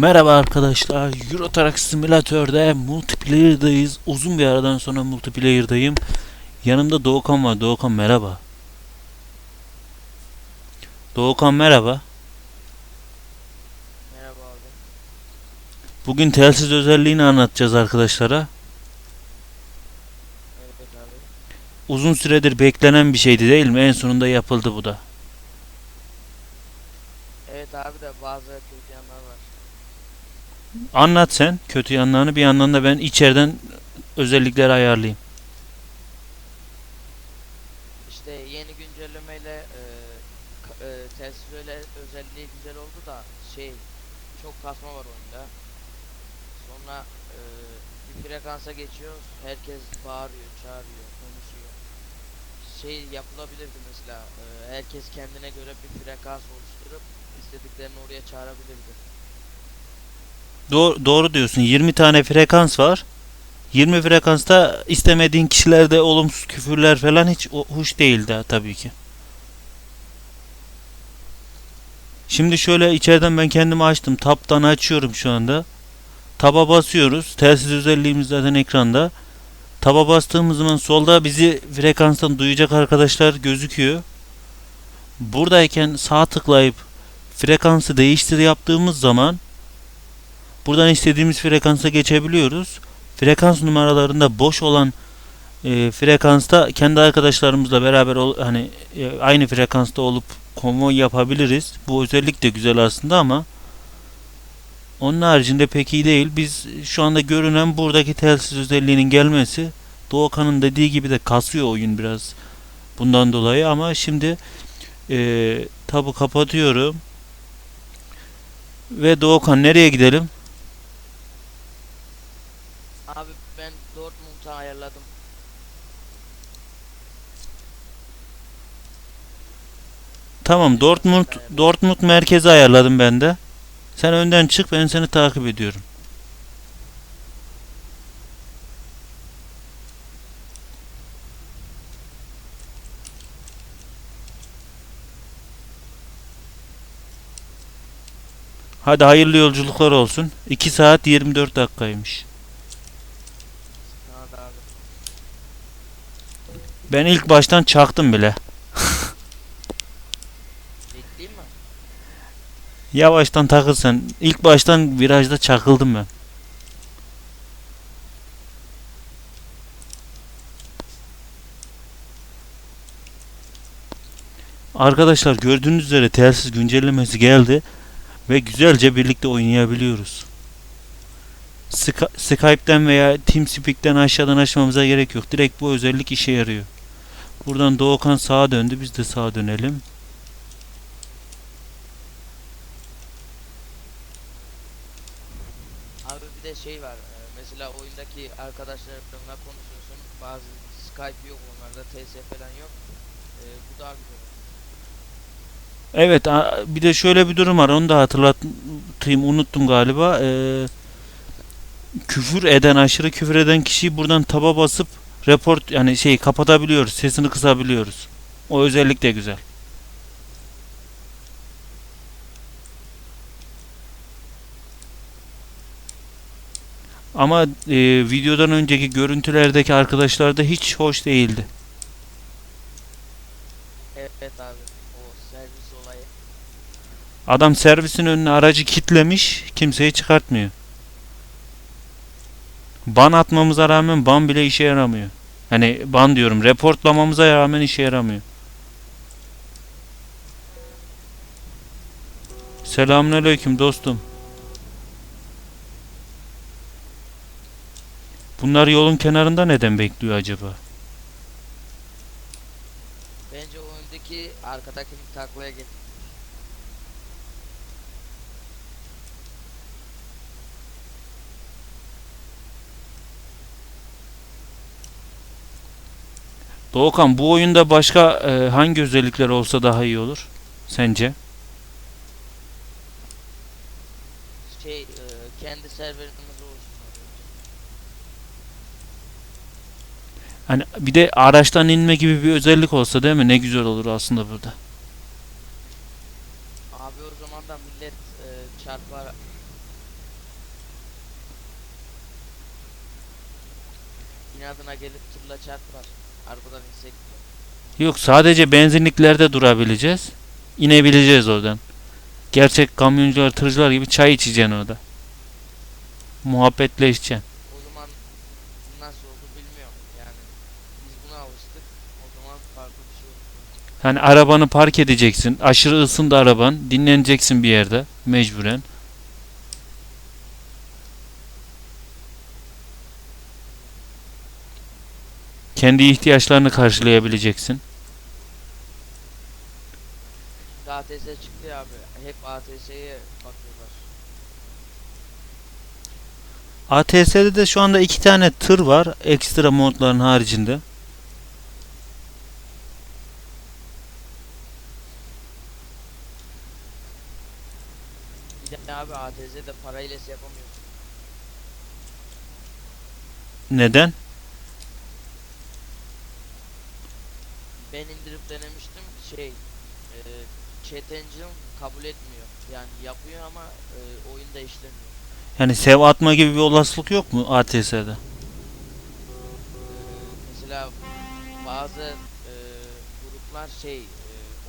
Merhaba arkadaşlar. Euro Truck Simülatör'de multiplayer'dayız. Uzun bir aradan sonra multiplayer'dayım. Yanımda Doğukan var. Doğukan merhaba. Doğukan merhaba. Merhaba abi. Bugün telsiz özelliğini anlatacağız arkadaşlara. Evet abi. Uzun süredir beklenen bir şeydi değil mi? En sonunda yapıldı bu da. Evet abi de bazı. Anlat sen kötü yanlarını bir yandan da ben içeriden özellikleri ayarlayayım. İşte yeni güncellemeyle e, e, öyle özelliği güzel oldu da şey çok kasma var oyunda. Sonra e, bir frekansa geçiyoruz. Herkes bağırıyor, çağırıyor, konuşuyor. Şey yapılabilirdi mesela. e, herkes kendine göre bir frekans oluşturup istediklerini oraya çağırabilirdi. Doğru, doğru diyorsun. 20 tane frekans var. 20 frekansta istemediğin kişilerde olumsuz küfürler falan hiç hoş değil de tabii ki. Şimdi şöyle içeriden ben kendimi açtım. Tab'dan açıyorum şu anda. Tab'a basıyoruz. Telsiz özelliğimiz zaten ekranda. Tab'a bastığımız zaman solda bizi frekanstan duyacak arkadaşlar gözüküyor. Buradayken sağ tıklayıp frekansı değiştir yaptığımız zaman Buradan istediğimiz frekansa geçebiliyoruz. Frekans numaralarında boş olan e, frekansta kendi arkadaşlarımızla beraber ol- hani e, aynı frekansta olup konvoy yapabiliriz. Bu özellik de güzel aslında ama onun haricinde pek iyi değil. Biz şu anda görünen buradaki telsiz özelliğinin gelmesi Doğukan'ın dediği gibi de kasıyor oyun biraz bundan dolayı ama şimdi e, tabu kapatıyorum. Ve Doğukan nereye gidelim? Abi ben Dortmund'u ayarladım. Tamam Dortmund Dortmund merkezi ayarladım ben de. Sen önden çık ben seni takip ediyorum. Hadi hayırlı yolculuklar olsun. 2 saat 24 dakikaymış. Ben ilk baştan çaktım bile. Bekleyeyim mi? Yavaştan takılsan. İlk baştan virajda çakıldım ben. Arkadaşlar gördüğünüz üzere telsiz güncellemesi geldi ve güzelce birlikte oynayabiliyoruz. Sky- Skype'den veya TeamSpeak'ten aşağıdan açmamıza gerek yok. Direkt bu özellik işe yarıyor. Buradan Doğukan sağa döndü. Biz de sağa dönelim. Abi bir de şey var. e, Mesela oyundaki arkadaşlarınla konuşuyorsun. Bazı Skype yok onlarda, TS falan yok. E, bu daha güzel. Evet, bir de şöyle bir durum var. Onu da hatırlatayım, unuttum galiba. Ee, küfür eden, aşırı küfür eden kişiyi buradan taba basıp report yani şey kapatabiliyoruz, sesini kısabiliyoruz. O özellik de güzel. Ama e, videodan önceki görüntülerdeki arkadaşlar da hiç hoş değildi. Evet abi. O servis olayı. Adam servisin önüne aracı kitlemiş, kimseyi çıkartmıyor. Ban atmamıza rağmen ban bile işe yaramıyor. Hani ban diyorum, reportlamamıza rağmen işe yaramıyor. Selamünaleyküm dostum. Bunlar yolun kenarında neden bekliyor acaba? Bence oyundaki arkadakini taklaya getir. Doğukan bu oyunda başka e, hangi özellikler olsa daha iyi olur sence? Şey, e, kendi serverimiz Hani bir de araçtan inme gibi bir özellik olsa değil mi? Ne güzel olur aslında burada. Abi o zaman da millet e, çarpar. İnadına gelip turla çarpar. Arabadan insek mi? Yok sadece benzinliklerde durabileceğiz. İnebileceğiz oradan. Gerçek kamyoncular, tırcılar gibi çay içeceksin orada. Muhabbetleşeceksin. Hani arabanı park edeceksin. Aşırı ısındı araban. Dinleneceksin bir yerde. Mecburen. Kendi ihtiyaçlarını karşılayabileceksin. Şimdi ATS çıktı ya abi. Hep ATS'ye bakıyorlar. ATS'de de şu anda iki tane tır var. Ekstra modların haricinde. Bir de abi ATS'de parayla yapamıyorsun. Neden? Ben indirip denemiştim şey e, chat engine kabul etmiyor. Yani yapıyor ama e, oyunda işlemiyor. Yani sev atma gibi bir olasılık yok mu ATS'de? E, mesela bazı e, gruplar şey e,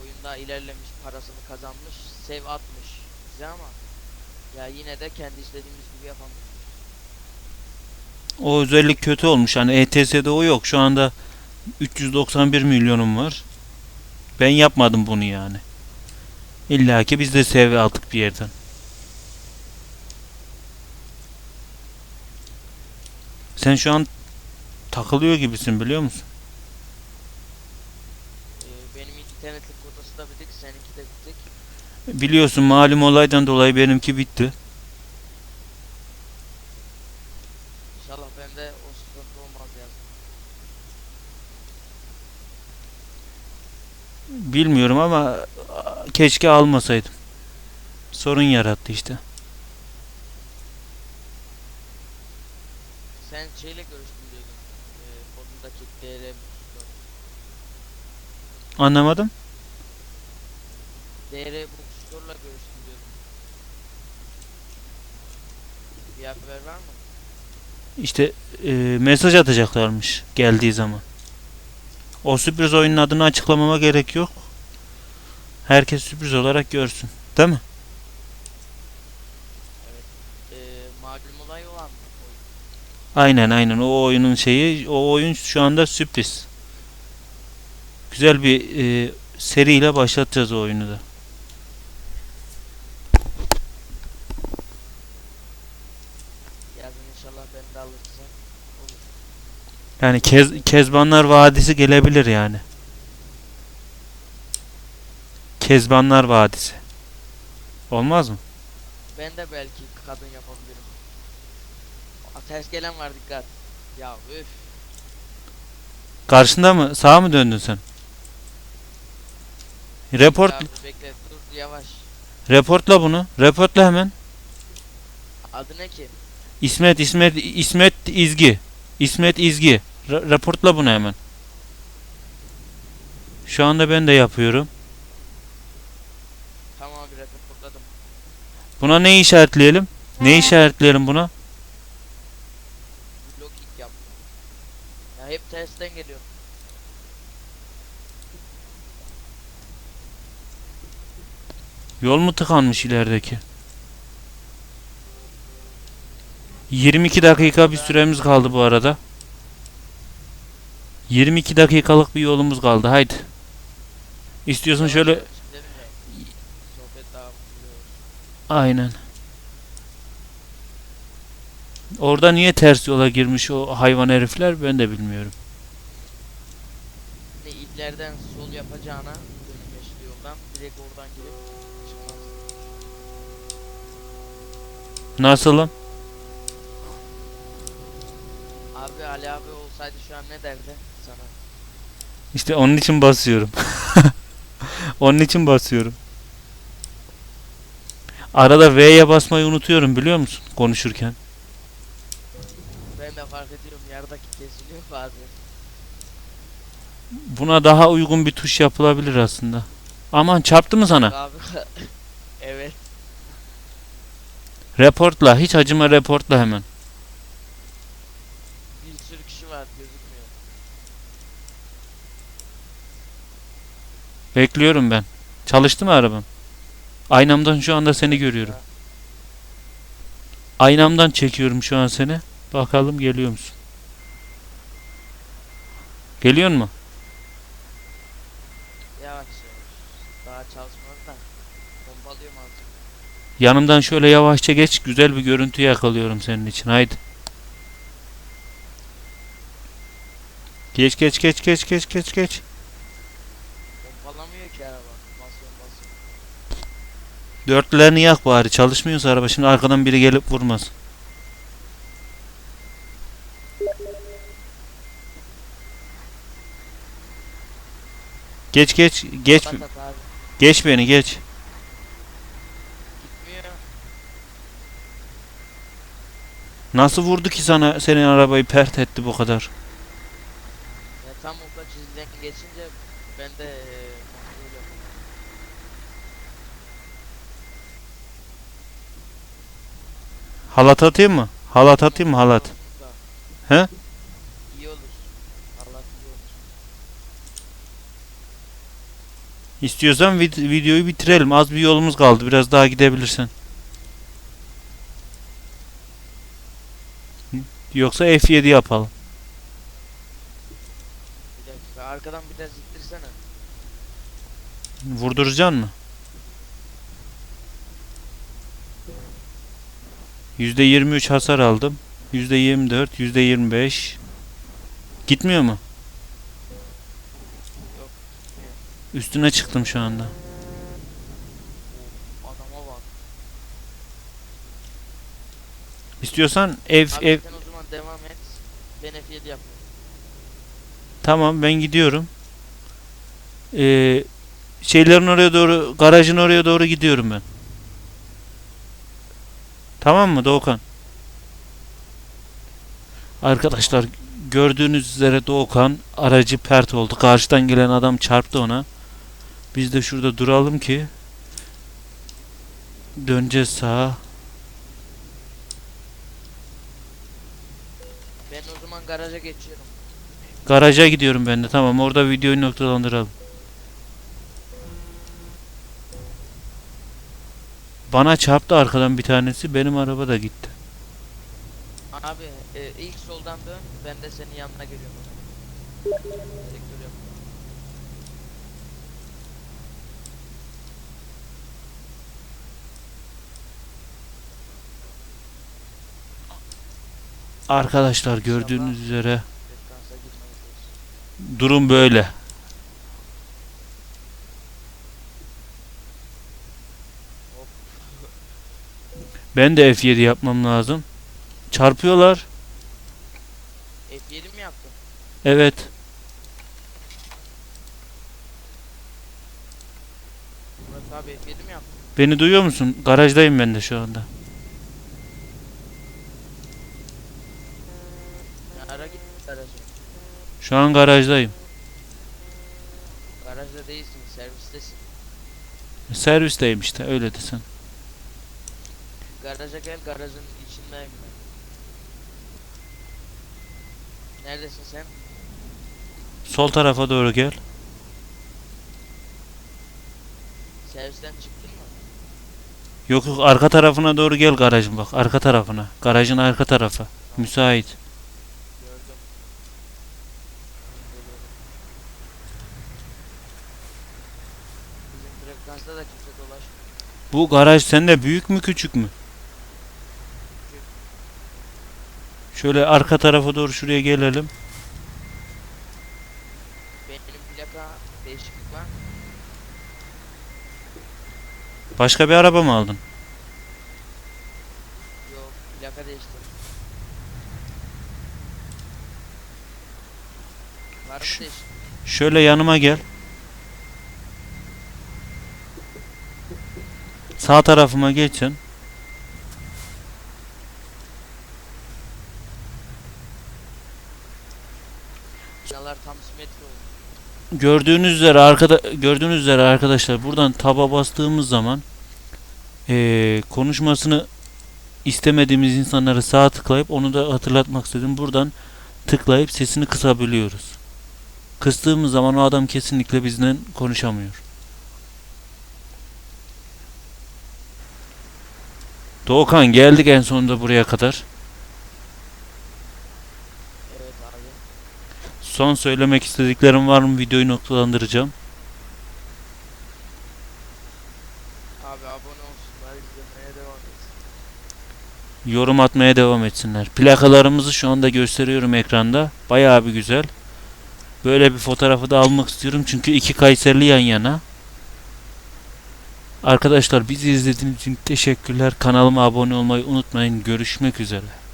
oyunda ilerlemiş parasını kazanmış save atmış bize ama ya yine de kendi istediğimiz gibi yapamıyoruz. O özellik kötü olmuş. Hani ETS'de o yok. Şu anda 391 milyonum var. Ben yapmadım bunu yani. İlla ki biz de sev aldık bir yerden. Sen şu an takılıyor gibisin biliyor musun? E, benim internetlik kodası da bitik seninki de bitik. Biliyorsun malum olaydan dolayı benimki bitti. İnşallah bende o sıkıntı olmaz yazdım. Bilmiyorum ama keşke almasaydım. Sorun yarattı işte. Sen şeyle görüştün diyordun. E, kodundaki DR Anlamadım. DR Bookstore'la görüştüm diyordun. Bir haber var mı? İşte e, mesaj atacaklarmış geldiği zaman. O sürpriz oyunun adını açıklamama gerek yok. Herkes sürpriz olarak görsün. Değil mi? E, malum olay olan mı? Oyun. Aynen aynen o oyunun şeyi o oyun şu anda sürpriz. Güzel bir e, seriyle başlatacağız o oyunu da. Yazın inşallah ben de alırsam olur. Yani Kez, Kezbanlar Vadisi gelebilir yani. Kezbanlar Vadisi. Olmaz mı? Ben de belki kadın yapabilirim. Aa, ters gelen var dikkat. Ya üf. Karşında mı? Sağa mı döndün sen? Report Ya, bekle dur yavaş. reportla bunu. Reportla hemen. Adı ne ki? İsmet İsmet İsmet İzgi. İsmet İzgi. Ra- raportla bunu hemen. Şu anda ben de yapıyorum. Tamam abi reportladım. Buna ne işaretleyelim? Ne işaretleyelim buna? Blocking yap. Ya hep tersten geliyor. Yol mu tıkanmış ilerideki? 22 dakika bir süremiz kaldı bu arada. 22 dakikalık bir yolumuz kaldı. Haydi. İstiyorsan Yavaş şöyle aynen. Orada niye ters yola girmiş o hayvan herifler ben de bilmiyorum. Ne illerden sol yapacağına dönüm yeşil yoldan direkt oradan girip çıkmaz. Nasılım? Abi Ali abi olsaydı şu an ne derdi sana? İşte onun için basıyorum. onun için basıyorum. Arada V'ye basmayı unutuyorum biliyor musun konuşurken. Ben de fark ediyorum yerdeki kesiliyor bazen. Buna daha uygun bir tuş yapılabilir aslında. Aman çarptı mı sana? Abi evet. Reportla hiç acıma reportla hemen. bir sürü kişi var gözükmüyor. Bekliyorum ben. Çalıştı mı arabam? Aynamdan şu anda seni görüyorum. Aynamdan çekiyorum şu an seni. Bakalım geliyor musun? Geliyor mu? Yavaş yavaş. Daha çalışmadı da. Pompalıyorum azıcık. Yanımdan şöyle yavaşça geç. Güzel bir görüntü yakalıyorum senin için. Haydi. Geç geç geç geç geç geç geç. Pompalamıyor ki araba. Basıyorum basıyorum. Dörtlülerini yak bari. Çalışmıyorsa araba. Şimdi arkadan biri gelip vurmaz. Geç geç geç geç beni geç. Nasıl vurdu ki sana senin arabayı pert etti bu kadar? Ya tam okla çizgiden geçince ben de Halat atayım mı? Halat atayım mı halat? He? İyi olur. Allah iyi olur. İstiyorsan vid- videoyu bitirelim. Az bir yolumuz kaldı. Biraz daha gidebilirsen. Hı? Yoksa F7 yapalım. Bir dakika arkadan biraz ittirsene. Vurduracaksın mı? %23 hasar aldım. %24, %25. Gitmiyor mu? Üstüne çıktım şu anda. İstiyorsan ev Abi ev sen o zaman devam et. Ben F7 yapıyorum. tamam ben gidiyorum. Ee, şeylerin oraya doğru, garajın oraya doğru gidiyorum ben. Tamam mı Doğukan? Arkadaşlar gördüğünüz üzere Doğukan aracı pert oldu. Karşıdan gelen adam çarptı ona. Biz de şurada duralım ki döneceğiz sağa. Ben o zaman garaja geçiyorum. Garaja gidiyorum ben de. Tamam orada videoyu noktalandıralım. Bana çarptı arkadan bir tanesi. Benim araba da gitti. Abi e, ilk soldan dön. Ben de senin yanına geliyorum. Arkadaşlar gördüğünüz üzere durum böyle. Ben de F7 yapmam lazım. Çarpıyorlar. F7 mi yaptın? Evet. Murat abi F7 mi yaptın? Beni duyuyor musun? Garajdayım ben de şu anda. Ya ara git garaja. Şu an garajdayım. Garajda değilsin, servistesin. Servisteyim işte öyle desen. Garaja gel, garajın içindeyim ben. Neredesin sen? Sol tarafa doğru gel. Servisten çıktın mı? Yok yok arka tarafına doğru gel garajın bak. Arka tarafına. Garajın arka tarafı. Müsait. Gördüm. Geliyorum. Bizim frekansta da kimse dolaşmıyor. Bu garaj sende büyük mü küçük mü? Şöyle arka tarafa doğru şuraya gelelim. Benim plaka değişiklik var. Başka bir araba mı aldın? Yok, plaka değişti. Var mı değişiklik? Şöyle yanıma gel. Sağ tarafıma geçin. Binalar tam simetri oldu. Gördüğünüz üzere arkada gördüğünüz üzere arkadaşlar buradan taba bastığımız zaman eee, konuşmasını istemediğimiz insanları sağa tıklayıp onu da hatırlatmak istedim. Buradan tıklayıp sesini kısabiliyoruz. Kıstığımız zaman o adam kesinlikle bizden konuşamıyor. Doğukan geldik en sonunda buraya kadar. Evet abi. Son söylemek istediklerim var mı? Videoyu noktalandıracağım. Abi abone olsunlar izlemeye devam etsin. Yorum atmaya devam etsinler. Plakalarımızı şu anda gösteriyorum ekranda. Bayağı bir güzel. Böyle bir fotoğrafı da almak istiyorum çünkü iki Kayserili yan yana. Arkadaşlar bizi izlediğiniz için teşekkürler. Kanalıma abone olmayı unutmayın. Görüşmek üzere.